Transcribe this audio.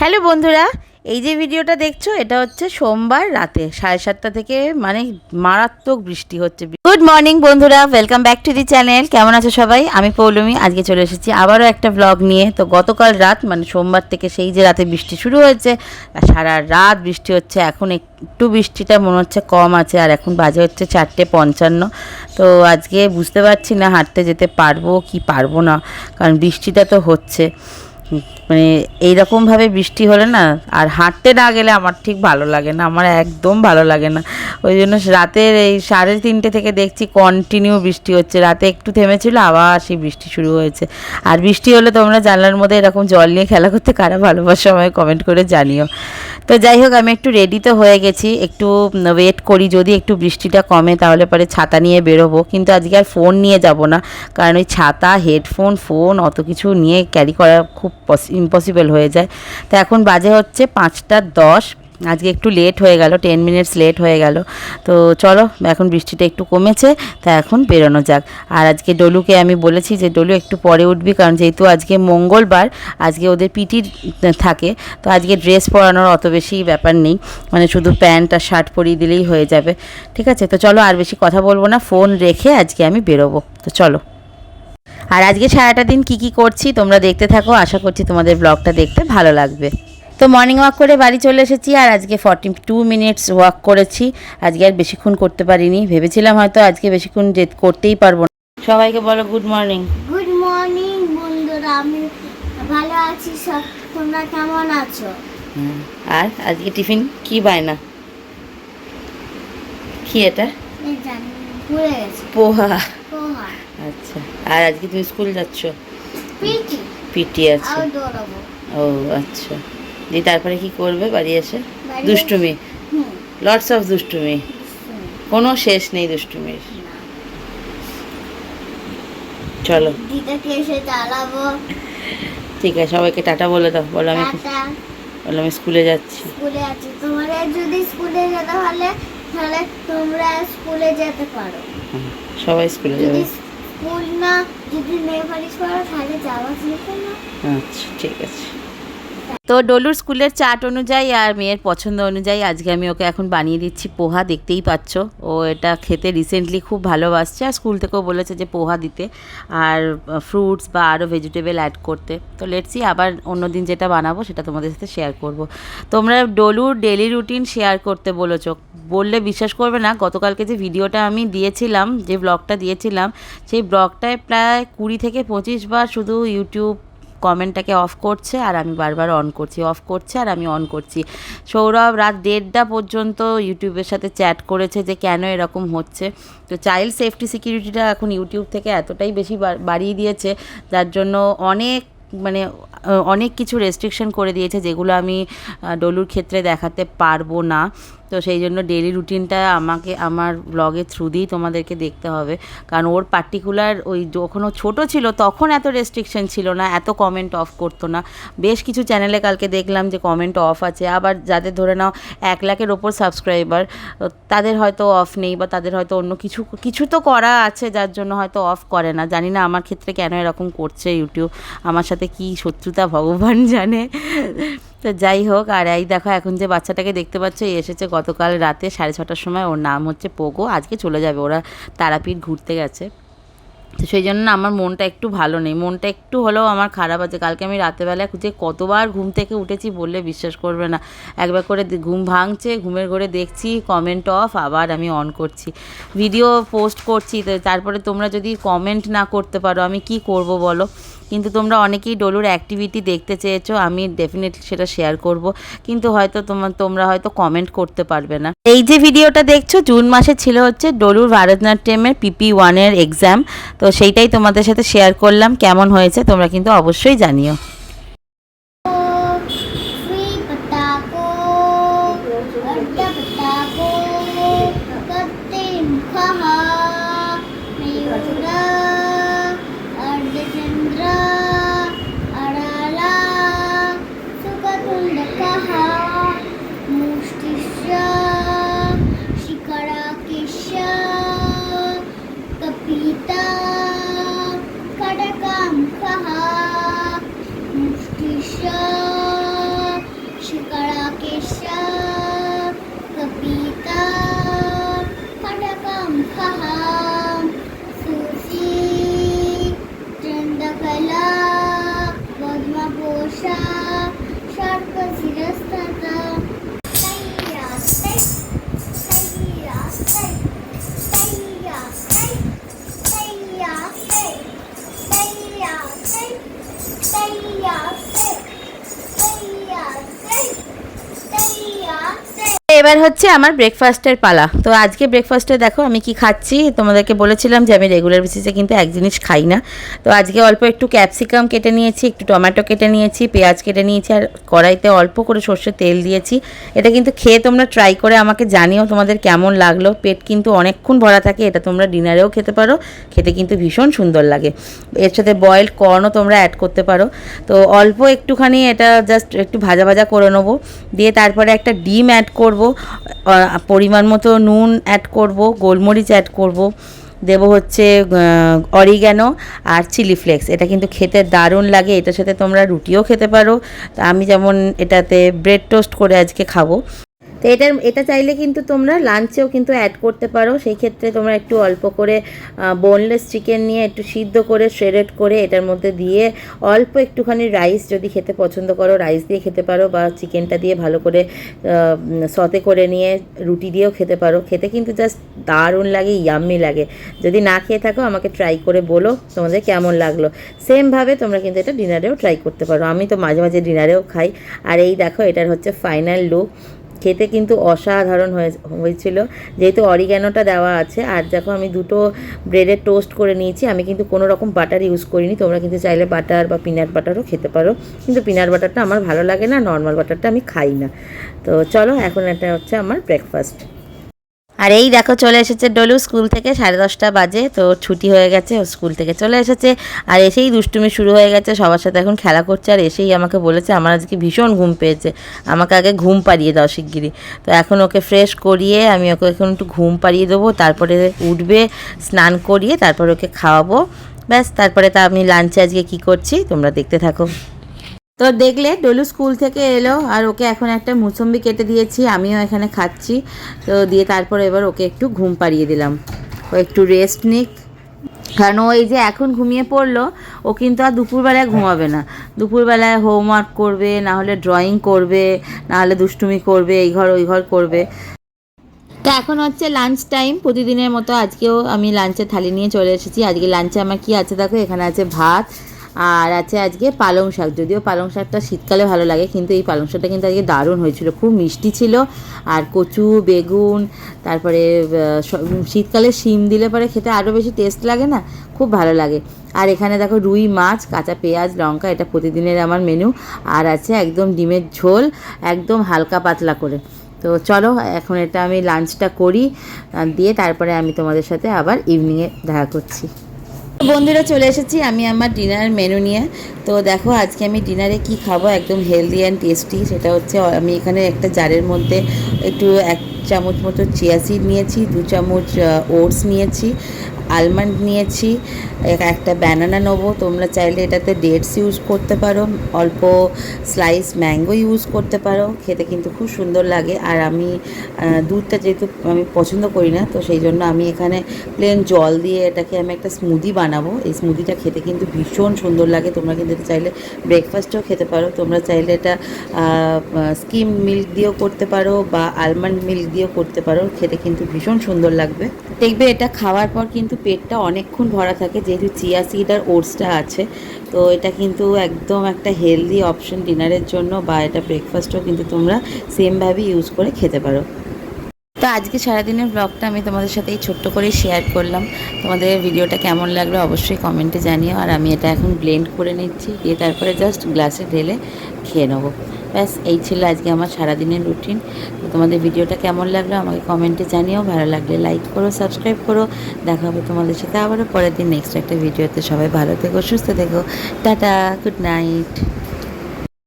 Hello বন্ধুরা, এই যে ভিডিওটা দেখছ, এটা হচ্ছে সোমবার রাতে, সাড়ে সাতটা থেকে মানে মারাত্মক বৃষ্টি হচ্ছে। গুড মর্নিং বন্ধুরা welcome back to the channel কেমন আছো সবাই? আমি পৌলমি, আজকে চলে এসেছি আবারও একটা ব্লগ নিয়ে। তো গতকাল রাত মানে সোমবার থেকে সেই যে রাতে বৃষ্টি শুরু হয়েছে সারা রাত বৃষ্টি হচ্ছে, এখন একটু বৃষ্টিটা মনে হচ্ছে কম আছে, আর এখন বাজে হচ্ছে চারটে পঞ্চান্ন। তো আজকে বুঝতে পারছি না, হাঁটতে যেতে পারব কি পারব না, কারণ বৃষ্টিটা তো হচ্ছে। মানে এইরকমভাবে বৃষ্টি হলে না, আর হাঁটতে না গেলে আমার ঠিক ভালো লাগে না, আমার একদম ভালো লাগে না। ওই জন্য রাতের এই সাড়ে তিনটে থেকে দেখছি কন্টিনিউ বৃষ্টি হচ্ছে। রাতে একটু থেমেছিল, আবার সেই বৃষ্টি শুরু হয়েছে। আর বৃষ্টি হলে তোমরা জানলার মধ্যে এরকম জল নিয়ে খেলা করতে কারা ভালোবাসো আমায় কমেন্ট করে জানিও। তো যাই হোক, আমি একটু রেডি তো হয়ে গেছি। একটু ওয়েট করি, যদি একটু বৃষ্টিটা কমে তাহলে পরে ছাতা নিয়ে বেরোবো। কিন্তু আজকে আর ফোন নিয়ে যাব না। কারণ ওই ছাতা হেডফোন ফোন অত কিছু নিয়ে ক্যারি করা খুব ইম্পসিবল হয়ে যায়। তো এখন বাজে হচ্ছে পাঁচটা দশ। আজকে একটু লেট হয়ে গেল টেন মিনিটস লেট হয়ে গেল। তো চলো, এখন বৃষ্টিটা একটু কমেছে, তা এখন বেরোনো যাক। আর আজকে ডলুকে আমি বলেছি যে, ডলু, একটু পরে উঠবি, কারণ যেহেতু আজকে মঙ্গলবার, আজকে ওদের পিটি থাকে, তো আজকে ড্রেস পরানোর অত বেশি ব্যাপার নেই। মানে শুধু প্যান্ট আর শার্ট পরিয়ে দিলেই হয়ে যাবে। ঠিক আছে? তো চলো, আর বেশি কথা বলব না ফোন রেখে আজকে আমি বেরোবো। তো চলো। আর আজকে সারাটা দিন কি কি করছি তোমরা দেখতে থাকো আশা করছি তোমাদের ব্লগটা দেখতে ভালো লাগবে। তো মর্নিং ওয়াক করে বাড়ি চলে এসেছি আর আজকে ফর্টি টু মিনিটস ওয়াক করেছি। আজকে আর বেশিক্ষণ করতে পারিনি ভেবেছিলাম হয়তো আজকে বেশিক্ষণ যে করতেই পারব না। সবাইকে বলো গুড মর্নিং গুড মর্নিং বন্ধুরা আমি ভালো আছি তোমরা কেমন আছো? আর আজকে টিফিন কি বায়না? কি এটা? জানি পোহা। আচ্ছা আর আজকে তুমি স্কুল যাচ্ছ? পিটি। পিটি আছে ও আচ্ছা। দিয়ে তারপরে কি করবে বাড়ি এসে? দুষ্টুমি? লটস অফ দুষ্টুমি। কোনো শেষ নেই দুষ্টুমির। চলো। ঠিক আছে সবাইকে টাটা বলে দাও। বলো আমি বলো আমি স্কুলে যাচ্ছি। স্কুলে আছি। তোমরা যদি স্কুলে যেতে হলে তাহলে তোমরা স্কুলে যেতে পারো। সবাই স্কুলে যাবে। স্কুল না যদি নেই করো তাহলে যাওয়া যেতে না। আচ্ছা ঠিক আছে। তো ডলুর স্কুলের চার্ট অনুযায়ী আর মেয়ের পছন্দ অনুযায়ী আজকে আমি ওকে এখন বানিয়ে দিচ্ছি পোহা, দেখতেই পাচ্ছ। ও এটা খেতে রিসেন্টলি খুব ভালোবাসছে আর স্কুল থেকেও বলেছে যে পোহা দিতে আর ফ্রুটস বা আরও ভেজিটেবল অ্যাড করতে। তো লেটসি আবার অন্যদিন যেটা বানাবো সেটা তোমাদের সাথে শেয়ার করব। তোমরা ডলুর ডেলি রুটিন শেয়ার করতে বলেছ। বললে বিশ্বাস করবে না, গতকালকে যে ভিডিওটা আমি দিয়েছিলাম, যে ব্লগটা দিয়েছিলাম, সেই ব্লগটায় প্রায় কুড়ি থেকে পঁচিশ বার শুধু ইউটিউব কমেন্টটাকে অফ করছে আর আমি বারবার অন করছি, অফ করছে আর আমি অন করছি। সৌরভ রাত দেড়টা পর্যন্ত ইউটিউবের সাথে চ্যাট করেছে যে কেন এরকম হচ্ছে। তো চাইল্ড সেফটি সিকিউরিটিটা এখন ইউটিউব থেকে এতটাই বেশি বাড়িয়ে দিয়েছে, যার জন্য অনেক মানে অনেক কিছু রেস্ট্রিকশন করে দিয়েছে যেগুলো আমি ডলুর ক্ষেত্রে দেখাতে পারব না। তো সেই জন্য ডেলি রুটিনটা আমাকে, আমার ব্লগের থ্রু দিয়েই তোমাদেরকে দেখতে হবে। কারণ ওর পার্টিকুলার ওই যখন ও ছোটো ছিল, তখন এত রেস্ট্রিকশন ছিল না, এত কমেন্ট অফ করতো না। বেশ কিছু চ্যানেলে কালকে দেখলাম যে কমেন্ট অফ আছে। আবার যাদের ধরে নাও এক লাখের ওপর সাবস্ক্রাইবার তাদের হয়তো অফ নেই বা তাদের হয়তো অন্য কিছু কিছু তো করা আছে, যার জন্য হয়তো অফ করে না। জানি না আমার ক্ষেত্রে কেন এরকম করছে ইউটিউব আমার সাথে কি শত্রুতা ভগবান জানে। তো যাই হোক, আর এই দেখো এখন যে বাচ্চাটাকে দেখতে পাচ্ছ এসেছে গতকাল রাতে সাড়ে ছটার সময়। ওর নাম হচ্ছে পোগো। আজকে চলে যাবে। ওরা তারাপীঠ ঘুরতে গেছে। তো সেই জন্য আমার মনটা একটু ভালো নেই। মনটা একটু হলেও আমার খারাপ আছে। কালকে আমি রাতেরবেলা যে কতবার ঘুম থেকে উঠেছি বললে বিশ্বাস করবে না। একবার করে ঘুম ভাঙছে, ঘুমের ঘরে দেখছি কমেন্ট অফ আবার আমি অন করছি। ভিডিও পোস্ট করছি। তারপরে তোমরা যদি কমেন্ট না করতে পারো, আমি কি করব বলো? কিন্তু তোমরা অনেকেই ডলুর অ্যাক্টিভিটি দেখতে চেয়েছো, আমি ডেফিনেটলি সেটা শেয়ার করব। কিন্তু হয়তো তোমার তোমরা হয়তো কমেন্ট করতে পারবে না। এই যে ভিডিওটা দেখছ, জুন মাসে ছিল হচ্ছে ডলুর ভারতনাট্যমের পিপি ওয়ানের এক্সাম তো সেইটাই তোমাদের সাথে শেয়ার করলাম, কেমন হয়েছে তোমরা কিন্তু অবশ্যই জানিও। Oh. এবার হচ্ছে আমার ব্রেকফাস্টের পালা। তো আজকে ব্রেকফাস্টে দেখো আমি কি খাচ্ছি। তোমাদেরকে বলেছিলাম যে আমি রেগুলার বেসিসে কিন্তু এক জিনিস খাই না। তো আজকে অল্প একটু ক্যাপসিকাম কেটে নিয়েছি, একটু টমেটো কেটে নিয়েছি, পেঁয়াজ কেটে নিয়েছি আর কড়াইতে অল্প করে সর্ষের তেল দিয়েছি। এটা কিন্তু খেয়ে তোমরা ট্রাই করে আমাকে জানিও তোমাদের কেমন লাগল। পেট কিন্তু অনেকক্ষণ ভরা থাকে, এটা তোমরা ডিনারেও খেতে পারো। খেতে কিন্তু ভীষণ সুন্দর লাগে। এর সাথে বয়েলড কর্নও তোমরা অ্যাড করতে পারো। তো অল্প একটুখানি এটা জাস্ট একটু ভাজা ভাজা করে নেব। দিয়ে তারপরে একটা ডিম অ্যাড করব। পরিমাণ মতো নুন অ্যাড করব, গোলমরিচ অ্যাড করব। দেব হচ্ছে অরিগ্যানো আর চিলি ফ্লেক্স এটা কিন্তু খেতে দারুণ লাগে, এটার সাথে তোমরা রুটিও খেতে পারো। আমি যেমন এটাতে ব্রেড টোস্ট করে আজকে খাব। তো এটার, এটা চাইলে কিন্তু তোমরা লাঞ্চেও কিন্তু অ্যাড করতে পারো। সেই ক্ষেত্রে তোমরা একটু অল্প করে বোনলেস চিকেন নিয়ে একটু সিদ্ধ করে শ্রেডেড করে এটার মধ্যে দিয়ে অল্প একটুখানি রাইস যদি খেতে পছন্দ করো রাইস দিয়ে খেতে পারো বা চিকেনটা দিয়ে ভালো করে সতে করে নিয়ে রুটি দিয়েও খেতে পারো। খেতে কিন্তু জাস্ট দারুণ লাগে ইয়াম্মি লাগে। যদি না খেয়ে থাকো, আমাকে ট্রাই করে বলো তোমাদের কেমন লাগল। সেমভাবে তোমরা কিন্তু এটা ডিনারেও ট্রাই করতে পারো। আমি তো মাঝে মাঝে ডিনারেও খাই। আর এই দেখো, এটার হচ্ছে ফাইনাল লুক খেতে কিন্তু অসাধারণ হয়ে, হয়েছিল। যেহেতু অরিগ্যানোটা দেওয়া আছে, আর দেখো আমি দুটো ব্রেডের টোস্ট করে নিয়েছি, আমি কিন্তু কোনো রকম বাটার ইউজ করিনি। তোমরা কিন্তু চাইলে বাটার বা পিনাট বাটারও খেতে পারো। কিন্তু পিনাট বাটারটা আমার ভালো লাগে না নর্মাল বাটারটা আমি খাই না। তো চলো, এখন এটা হচ্ছে আমার ব্রেকফাস্ট আর এই দেখো চলে এসেছে ডলু, স্কুল থেকে সাড়ে দশটা বাজে, তো ছুটি হয়ে গেছে, ও স্কুল থেকে চলে এসেছে। আর এসেই দুষ্টুমি শুরু হয়ে গেছে, সবার সাথে এখন খেলা করছে, আর এসেই আমাকে বলেছে, আমার আজকে ভীষণ ঘুম পেয়েছে, আমাকে আগে ঘুম পাড়িয়ে দাও শিগগিরি তো এখন ওকে ফ্রেশ করিয়ে আমি ওকে এখন একটু ঘুম পাড়িয়ে দেবো, তারপরে উঠবে, স্নান করিয়ে তারপরে ওকে খাওয়াবো। ব্যাস, তারপরে তা আমি লাঞ্চে আজকে কি করছি, তোমরা দেখতে থাকো। তো দেখলে ডলু স্কুল থেকে এলো আর ওকে এখন একটা মুসম্বি কেটে দিয়েছি, আমিও এখানে খাচ্ছি। তো দিয়ে তারপর এবার ওকে একটু ঘুম পাড়িয়ে দিলাম। ও একটু রেস্ট নিক। কারণ ওই যে এখন ঘুমিয়ে পড়ল, ও কিন্তু আর দুপুরবেলায় ঘুমাবে না। দুপুরবেলায় হোমওয়ার্ক করবে, না হলে ড্রয়িং করবে, না হলে দুষ্টুমি করবে, এই ঘর ওই ঘর করবে। তো এখন হচ্ছে লাঞ্চ টাইম প্রতিদিনের মতো আজকেও আমি লাঞ্চে থালি নিয়ে চলে এসেছি। আজকে লাঞ্চে আমার কি আছে দেখো? এখানে আছে ভাত আর আছে আজকে পালং শাক। যদিও পালং শাকটা শীতকালে ভালো লাগে, কিন্তু এই পালং শাকটা কিন্তু আজকে দারুণ হয়েছিল। খুব মিষ্টি ছিল। আর কচু, বেগুন, তারপরে শীতকালে শিম দিলে পরে খেতে আরও বেশি টেস্ট লাগে না? খুব ভালো লাগে। আর এখানে দেখো রুই মাছ, কাঁচা পেঁয়াজ, লঙ্কা, এটা প্রতিদিনের আমার মেনু আর আছে একদম ডিমের ঝোল, একদম হালকা পাতলা করে। তো চলো, এখন এটা আমি লাঞ্চটা করি দিয়ে তারপরে আমি তোমাদের সাথে আবার ইভিনিংয়ে দেখা করছি। বন্ধুরা চলে এসেছি, আমি আমার ডিনার মেনু নিয়ে। তো দেখো, আজকে আমি ডিনারে কি খাব? একদম হেলদি অ্যান্ড টেস্টি সেটা হচ্ছে, আমি এখানে একটা জারের মধ্যে একটু এক চামচ মতো চিয়া সিড নিয়েছি, দু চামচ ওটস নিয়েছি। আলমন্ড নিয়েছি, একটা ব্যানানা নেব। তোমরা চাইলে এটাতে ডেটস ইউজ করতে পারো, অল্প স্লাইস ম্যাঙ্গো ইউজ করতে পারো, খেতে কিন্তু খুব সুন্দর লাগে। আর আমি দুধটা যেহেতু আমি পছন্দ করি না, তো সেই জন্য আমি এখানে প্লেন জল দিয়ে এটাকে আমি একটা স্মুদি বানাবো। এই স্মুদিটা খেতে কিন্তু ভীষণ সুন্দর লাগে। তোমরা কিন্তু চাইলে ব্রেকফাস্টও খেতে পারো। তোমরা চাইলে এটা স্কিম মিল্ক দিয়েও করতে পারো বা আলমন্ড মিল্ক দিয়েও করতে পারো। খেতে কিন্তু ভীষণ সুন্দর লাগবে। দেখবে এটা খাওয়ার পর কিন্তু পেটটা অনেকক্ষণ ভরা থাকে, যেহেতু চিয়া সিড আর ওটসটা আছে, তো এটা কিন্তু একদম একটা হেলদি অপশন ডিনারের জন্য বা এটা ব্রেকফাস্টও কিন্তু তোমরা সেমভাবে ইউজ করে খেতে পারো। তো আজকে সারাদিনের ব্লগটা আমি তোমাদের সাথে এই ছোট্ট করে শেয়ার করলাম। তোমাদের ভিডিওটা কেমন লাগল অবশ্যই কমেন্টে জানিও। আর আমি এটা এখন ব্লেন্ড করে নিচ্ছি, দিয়ে তারপরে জাস্ট গ্লাসে ঢেলে খেয়ে নেব। ব্যাস, এই ছিল আজকে আমার সারাদিনের রুটিন তো তোমাদের ভিডিওটা কেমন লাগল আমাকে কমেন্টে জানিও। ভালো লাগলে লাইক করো সাবস্ক্রাইব করো। দেখা হবে তোমাদের সাথে আবারও পরের দিন নেক্সট একটা ভিডিওতে। সবাই ভালো থেকো, সুস্থ থেকো। Tata good night